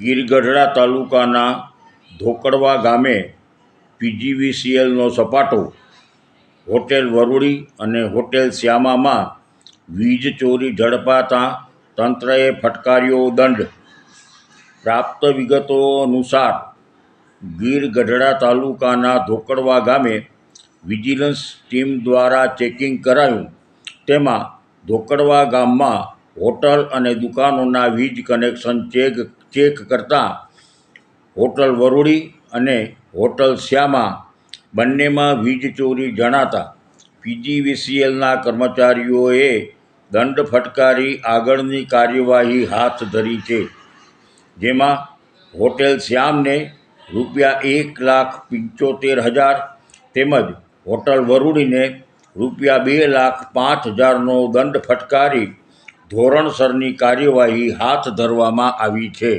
ગીરગઢડા તાલુકાના ધોકડવા ગામે પીજીવીસીએલનો સપાટો, હોટેલ વરુડી અને હોટેલ શ્યામામાં વીજ ચોરી ઝડપાતા તંત્રએ ફટકાર્યો દંડ. પ્રાપ્ત વિગતો અનુસાર, ગીરગઢડા તાલુકાના ધોકડવા ગામે વિજિલન્સ ટીમ દ્વારા ચેકિંગ કરાયું. તેમાં ધોકડવા ગામમાં હોટલ અને દુકાનોના વીજ કનેક્શન ચેક ચેક કરતાં હોટલ વરુડી અને હોટલ શ્યામા બંનેમાં વીજ ચોરી જણાતા પીજીવીસીએલના કર્મચારીઓએ દંડ ફટકારી આગળની કાર્યવાહી હાથ ધરી છે. જેમાં હોટેલ શ્યામને રૂપિયા એક લાખ પંચોતેર હજાર તેમજ હોટલ વરુડીને રૂપિયા બે લાખ પાંચ હજારનો દંડ ફટકારી ધોરણસરની કાર્યવાહી હાથ ધરવામાં આવી છે.